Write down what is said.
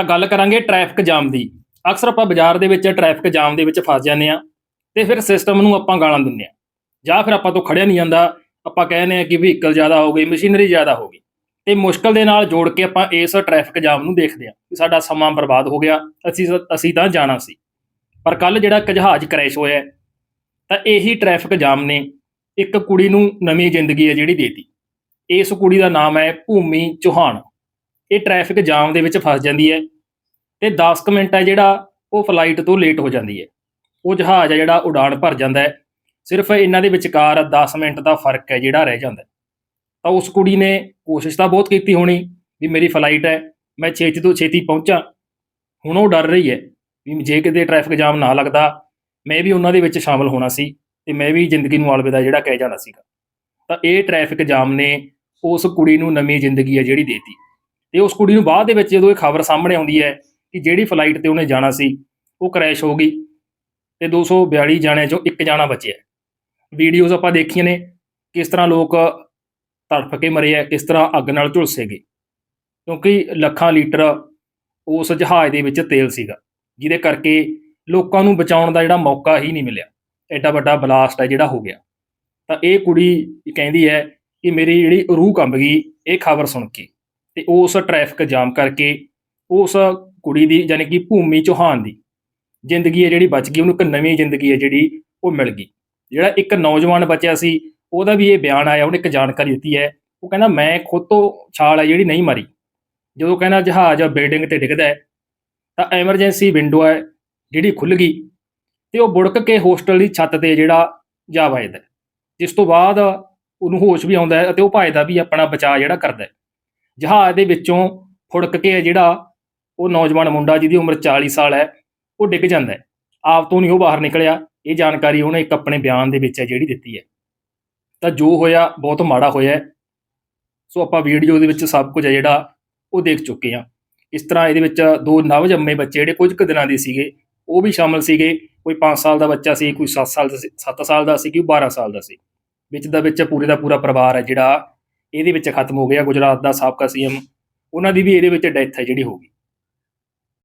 ਤਾਂ ਗੱਲ ਕਰਾਂਗੇ ਟ੍ਰੈਫਿਕ ਜਾਮ ਦੀ। ਅਕਸਰ ਆਪਾਂ ਬਾਜ਼ਾਰ ਦੇ ਵਿੱਚ ਟ੍ਰੈਫਿਕ ਜਾਮ ਦੇ ਵਿੱਚ ਫਸ ਜਾਂਦੇ ਆ ਤੇ ਫਿਰ ਸਿਸਟਮ ਨੂੰ ਆਪਾਂ ਗਾਲਾਂ ਦਿੰਦੇ ਆ ਜਾਂ ਫਿਰ ਆਪਾਂ ਤੋਂ ਖੜਿਆ ਨਹੀਂ ਜਾਂਦਾ। ਆਪਾਂ ਕਹਿੰਦੇ ਆ ਕਿ ਵਹੀਕਲ ਜ਼ਿਆਦਾ ਹੋ ਗਈ ਮਸ਼ੀਨਰੀ ਜ਼ਿਆਦਾ ਹੋ ਗਈ। ਤੇ ਮੁਸ਼ਕਲ ਦੇ ਨਾਲ ਜੋੜ ਕੇ ਆਪਾਂ ਇਸ ਟ੍ਰੈਫਿਕ ਜਾਮ ਨੂੰ ਦੇਖਦੇ ਆ ਕਿ ਸਾਡਾ ਸਮਾਂ ਬਰਬਾਦ ਹੋ ਗਿਆ, ਅਸੀਂ ਅਸੀਂ ਤਾਂ ਜਾਣਾ ਸੀ। ਪਰ ਕੱਲ ਜਿਹੜਾ ਇੱਕ ਜਹਾਜ਼ ਕ੍ਰੈਸ਼ ਹੋਇਆ ਤਾਂ ਇਹੀ ਟ੍ਰੈਫਿਕ ਜਾਮ ਨੇ ਇੱਕ ਕੁੜੀ ਨੂੰ ਨਵੀਂ ਜ਼ਿੰਦਗੀ ਹੈ ਜਿਹੜੀ ਦੇਤੀ। ਇਸ ਕੁੜੀ ਦਾ ਨਾਮ ਹੈ ਭੂਮੀ ਚੌਹਾਨ। ਇਹ ਟ੍ਰੈਫਿਕ ਜਾਮ ਦੇ ਵਿੱਚ ਫਸ ਜਾਂਦੀ ਹੈ ਤੇ 10 ਕੁ ਮਿੰਟ ਹੈ ਜਿਹੜਾ ਉਹ ਫਲਾਈਟ ਤੋਂ ਲੇਟ ਹੋ ਜਾਂਦੀ ਹੈ। ਉਹ ਜਹਾਜ਼ ਹੈ ਜਿਹੜਾ ਉਡਾਨ ਭਰ ਜਾਂਦਾ ਹੈ। ਸਿਰਫ ਇਹਨਾਂ ਦੇ ਵਿਚਕਾਰ 10 ਮਿੰਟ ਦਾ ਫ਼ਰਕ ਹੈ ਜਿਹੜਾ ਰਹਿ ਜਾਂਦਾ ਤਾਂ ਉਸ ਕੁੜੀ ਨੇ ਕੋਸ਼ਿਸ਼ ਤਾਂ ਬਹੁਤ ਕੀਤੀ ਹੋਣੀ ਵੀ ਮੇਰੀ ਫਲਾਈਟ ਹੈ, ਮੈਂ ਛੇਤੀ ਤੋਂ ਛੇਤੀ ਪਹੁੰਚਾਂ। ਹੁਣ ਉਹ ਡਰ ਰਹੀ ਹੈ ਵੀ ਜੇ ਕਿਤੇ ਟ੍ਰੈਫਿਕ ਜਾਮ ਨਾ ਲੱਗਦਾ, ਮੈਂ ਵੀ ਉਹਨਾਂ ਦੇ ਵਿੱਚ ਸ਼ਾਮਲ ਹੋਣਾ ਸੀ ਤੇ ਮੈਂ ਵੀ ਜ਼ਿੰਦਗੀ ਨੂੰ ਅਲਵਿਦਾ ਜਿਹੜਾ ਕਹਿ ਜਾਣਾ ਸੀਗਾ। ਤਾਂ ਇਹ ਟ੍ਰੈਫਿਕ ਜਾਮ ਨੇ ਉਸ ਕੁੜੀ ਨੂੰ ਨਵੀਂ ਜ਼ਿੰਦਗੀ ਹੈ ਜਿਹੜੀ ਦੇਤੀ। ਤੇ ਉਸ ਕੁੜੀ ਨੂੰ ਬਾਅਦ ਦੇ ਵਿੱਚ ਜਦੋਂ ਇਹ ਖਬਰ ਸਾਹਮਣੇ ਆਉਂਦੀ ਹੈ ਕਿ ਜਿਹੜੀ ਫਲਾਈਟ ਤੇ ਉਹਨੇ ਜਾਣਾ ਸੀ, ਉਹ ਕ੍ਰੈਸ਼ ਹੋ ਗਈ ਤੇ 242 ਜਾਣਿਆਂ ਚੋਂ ਇੱਕ ਜਾਣਾ ਬਚਿਆ। ਵੀਡੀਓਜ਼ ਆਪਾਂ ਦੇਖੀਆਂ ਨੇ ਕਿਸ ਤਰ੍ਹਾਂ ਲੋਕ ਤੜਫ ਕੇ ਮਰੇ ਆ, ਕਿਸ ਤਰ੍ਹਾਂ ਅੱਗ ਨਾਲ ਝੁਲਸੇ ਗਏ। ਕਿਉਂਕਿ ਲੱਖਾਂ ਲੀਟਰ ਉਸ ਜਹਾਜ਼ ਦੇ ਵਿੱਚ ਤੇਲ ਸੀਗਾ, ਜਿਹਦੇ ਕਰਕੇ ਲੋਕਾਂ ਨੂੰ ਬਚਾਉਣ ਦਾ ਜਿਹੜਾ ਮੌਕਾ ਹੀ ਨਹੀਂ ਮਿਲਿਆ। ਐਡਾ ਵੱਡਾ ਬਲਾਸਟ ਹੈ ਜਿਹੜਾ ਹੋ ਗਿਆ। ਤਾਂ ਇਹ ਕੁੜੀ ਕਹਿੰਦੀ ਹੈ ਕਿ ਮੇਰੀ ਜਿਹੜੀ ਰੂਹ ਕੰਬ ਗਈ, ਇਹ ਖਬਰ ਸੁਣ ਕੇ। ਤੇ ਉਸ ਟ੍ਰੈਫਿਕ ਜਾਮ ਕਰਕੇ ਉਸ ਕੁੜੀ ਦੀ ਯਾਨੀ ਕਿ ਭੂਮੀ ਚੌਹਾਨ ਦੀ ਜ਼ਿੰਦਗੀ ਹੈ ਜਿਹੜੀ ਬਚ ਗਈ, ਉਹਨੂੰ ਇੱਕ ਨਵੀਂ ਜ਼ਿੰਦਗੀ ਹੈ ਜਿਹੜੀ ਉਹ ਮਿਲ ਗਈ। ਜਿਹੜਾ ਇੱਕ ਨੌਜਵਾਨ ਬਚਿਆ ਸੀ, ਉਹਦਾ ਵੀ ਇਹ ਬਿਆਨ ਆਇਆ, ਉਹਨੇ ਇੱਕ ਜਾਣਕਾਰੀ ਦਿੱਤੀ ਹੈ। ਉਹ ਕਹਿੰਦਾ, ਮੈਂ ਖੁਦ ਤੋਂ ਛਾਲ ਹੈ ਜਿਹੜੀ ਨਹੀਂ ਮਾਰੀ। ਜਦੋਂ ਕਹਿੰਦਾ ਜਹਾਜ਼ ਬਿਲਡਿੰਗ ਤੇ ਡਿੱਗਦਾ ਹੈ, ਤਾਂ ਐਮਰਜੈਂਸੀ ਵਿੰਡੋ ਹੈ ਜਿਹੜੀ ਖੁੱਲ ਗਈ ਤੇ ਉਹ ਬੁੜਕ ਕੇ ਹੋਸਟਲ ਦੀ ਛੱਤ ਤੇ ਜਿਹੜਾ ਜਾ ਵੱਜਦਾ ਜਿਸ ਤੋਂ ਬਾਅਦ ਉਹਨੂੰ ਹੋਸ਼ ਵੀ ਆਉਂਦਾ ਹੈ ਅਤੇ ਉਹ ਭੱਜਦਾ ਵੀ ਆਪਣਾ ਬਚਾਅ ਜਿਹੜਾ ਕਰਦਾ ਹੈ। ਜਹਾਜ਼ ਦੇ ਵਿੱਚੋਂ ਫੁੜਕ ਕੇ ਜਿਹੜਾ ਉਹ ਨੌਜਵਾਨ ਮੁੰਡਾ ਜਿਹਦੀ ਉਮਰ 40 ਸਾਲ ਹੈ, ਉਹ ਡਿੱਗ ਜਾਂਦਾ ਹੈ। ਆਪ ਤੋਂ ਨਹੀਂ ਉਹ ਬਾਹਰ ਨਿਕਲਿਆ। ਇਹ ਜਾਣਕਾਰੀ ਉਹਨੇ ਇੱਕ ਆਪਣੇ ਬਿਆਨ ਦੇ ਵਿੱਚ ਹੈ ਜਿਹੜੀ ਦਿੱਤੀ ਹੈ। ਤਾਂ ਜੋ ਹੋਇਆ, ਬਹੁਤ ਮਾੜਾ ਹੋਇਆ ਸੋ ਆਪਾਂ ਵੀਡੀਓ ਦੇ ਵਿੱਚ ਸਭ ਕੁਝ ਹੈ ਜਿਹੜਾ, ਉਹ ਦੇਖ ਚੁੱਕੇ ਹਾਂ। ਇਸ ਤਰ੍ਹਾਂ ਇਹਦੇ ਵਿੱਚ ਦੋ ਨਵਜੰਮੇ ਬੱਚੇ ਜਿਹੜੇ ਕੁਝ ਕੁ ਦਿਨਾਂ ਦੇ ਸੀਗੇ, ਉਹ ਵੀ ਸ਼ਾਮਲ ਸੀਗੇ। ਕੋਈ 5 ਸਾਲ ਦਾ ਬੱਚਾ ਸੀ, ਕੋਈ 7 ਸਾਲ ਦਾ ਸੀ 7 ਸਾਲ ਦਾ ਸੀ, ਕੋਈ 12 ਸਾਲ ਦਾ ਸੀ। ਵਿੱਚ ਦਾ ਵਿੱਚ ਪੂਰੇ ਦਾ ਪੂਰਾ ਪਰਿਵਾਰ ਹੈ ਜਿਹੜਾ ਇਹਦੇ ਵਿੱਚ ਖਤਮ ਹੋ ਗਿਆ, ਗੁਜਰਾਤ ਦਾ ਸਾਬਕਾ ਸੀਐਮ। ਉਹਨਾਂ ਦੀ ਵੀ ਇਹਦੇ ਵਿੱਚ ਡੈਥ ਹੈ ਜਿਹੜੀ ਹੋ ਗਈ।